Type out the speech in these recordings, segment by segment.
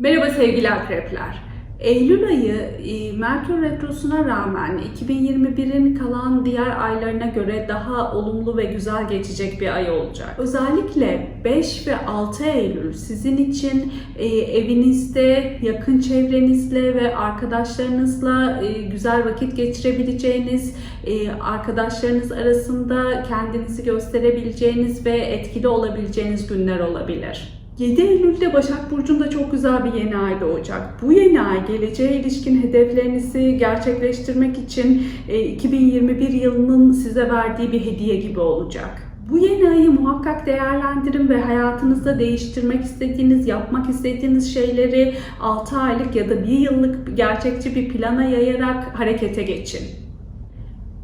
Merhaba sevgili akrepler. Eylül ayı e, Merkür Retrosu'na rağmen 2021'in kalan diğer aylarına göre daha olumlu ve güzel geçecek bir ay olacak. Özellikle 5 ve 6 Eylül sizin için e, evinizde, yakın çevrenizle ve arkadaşlarınızla e, güzel vakit geçirebileceğiniz, arkadaşlarınız arasında kendinizi gösterebileceğiniz ve etkili olabileceğiniz günler olabilir. 7 Eylül'de Başak Burcu'nda çok güzel bir yeni ay doğacak. Bu yeni ay geleceğe ilişkin hedeflerinizi gerçekleştirmek için e, 2021 yılının size verdiği bir hediye gibi olacak. Bu yeni ayı muhakkak değerlendirin ve hayatınızda değiştirmek istediğiniz, yapmak istediğiniz şeyleri 6 aylık ya da 1 yıllık gerçekçi bir plana yayarak harekete geçin.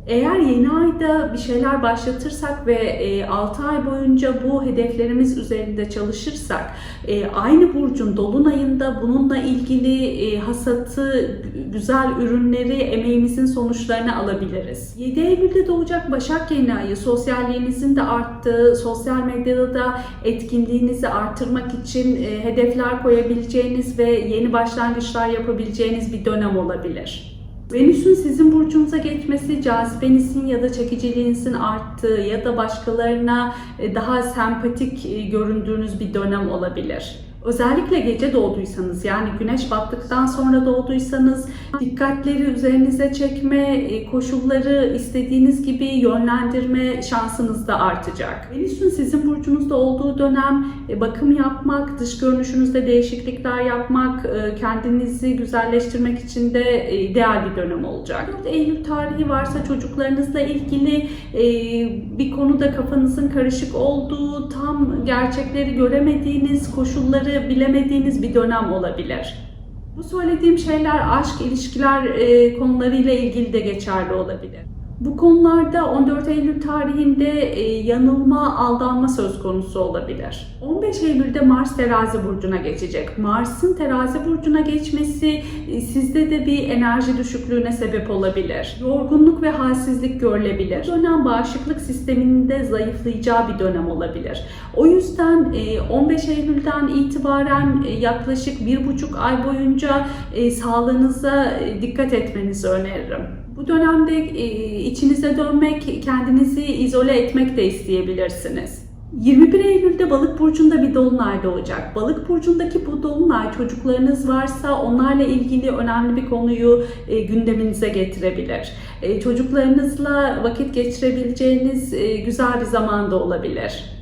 Eğer yeni ayda bir şeyler başlatırsak ve 6 ay boyunca bu hedeflerimiz üzerinde çalışırsak e, aynı burcun dolunayında bununla ilgili e, hasatı, güzel ürünleri, emeğimizin sonuçlarını alabiliriz. 7 Eylül'de doğacak Başak yeni ayı sosyalliğinizin de arttığı, sosyal medyada da etkinliğinizi artırmak için e, hedefler koyabileceğiniz ve yeni başlangıçlar yapabileceğiniz bir dönem olabilir. Venüs'ün sizin burcunuza geçmesi cazibenizin ya da çekiciliğinizin arttığı ya da başkalarına e, daha sempatik e, göründüğünüz bir dönem olabilir. Özellikle gece doğduysanız yani güneş battıktan sonra doğduysanız dikkatleri üzerinize çekme, e, koşulları istediğiniz gibi yönlendirme şansınız da artacak. Venüs'ün sizin burcunuzda olduğu dönem e, bakım yapmak, dış görünüşünüzde değişiklikler yapmak, e, kendinizi güzelleştirmek için de ideal bir dönem olacak. 4 Eylül tarihi varsa çocuklarınızla ilgili bir konuda kafanızın karışık olduğu, tam gerçekleri göremediğiniz koşulları bilemediğiniz bir dönem olabilir. Bu söylediğim şeyler aşk, ilişkiler e, konularıyla ilgili de geçerli olabilir. Bu konularda 14 Eylül tarihinde e, yanılma, aldanma söz konusu olabilir. 15 Eylül'de Mars terazi burcuna geçecek. Mars'ın terazi burcuna geçmesi e, sizde de bir enerji düşüklüğüne sebep olabilir. Yorgunluk ve halsizlik görülebilir. Bu dönem bağışıklık sisteminin de zayıflayacağı bir dönem olabilir. O yüzden e, 15 Eylül'den itibaren e, yaklaşık bir buçuk ay boyunca e, sağlığınıza e, dikkat etmenizi öneririm. Bu dönemde e, içinize dönmek, kendinizi izole etmek de isteyebilirsiniz. 21 Eylül'de Balık burcunda bir dolunay doğacak. Balık burcundaki bu dolunay çocuklarınız varsa onlarla ilgili önemli bir konuyu e, gündeminize getirebilir. E, çocuklarınızla vakit geçirebileceğiniz e, güzel bir zaman da olabilir.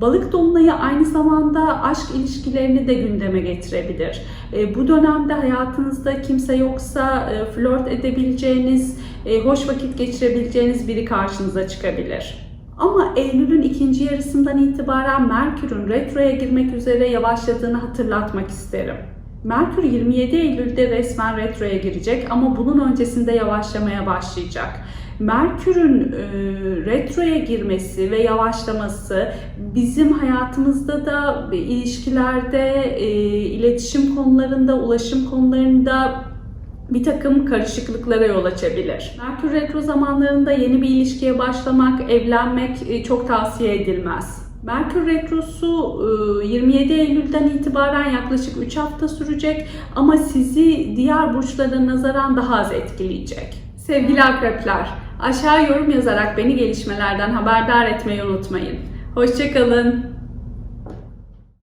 Balık dolunayı aynı zamanda aşk ilişkilerini de gündeme getirebilir. E, bu dönemde hayatınızda kimse yoksa e, flört edebileceğiniz, e, hoş vakit geçirebileceğiniz biri karşınıza çıkabilir. Ama Eylül'ün ikinci yarısından itibaren Merkür'ün retroya girmek üzere yavaşladığını hatırlatmak isterim. Merkür 27 Eylül'de resmen retroya girecek ama bunun öncesinde yavaşlamaya başlayacak. Merkür'ün e, retroya girmesi ve yavaşlaması bizim hayatımızda da ilişkilerde, e, iletişim konularında, ulaşım konularında bir takım karışıklıklara yol açabilir. Merkür retro zamanlarında yeni bir ilişkiye başlamak, evlenmek e, çok tavsiye edilmez. Merkür Retrosu 27 Eylül'den itibaren yaklaşık 3 hafta sürecek ama sizi diğer burçlara nazaran daha az etkileyecek. Sevgili akrepler, aşağı yorum yazarak beni gelişmelerden haberdar etmeyi unutmayın. Hoşçakalın.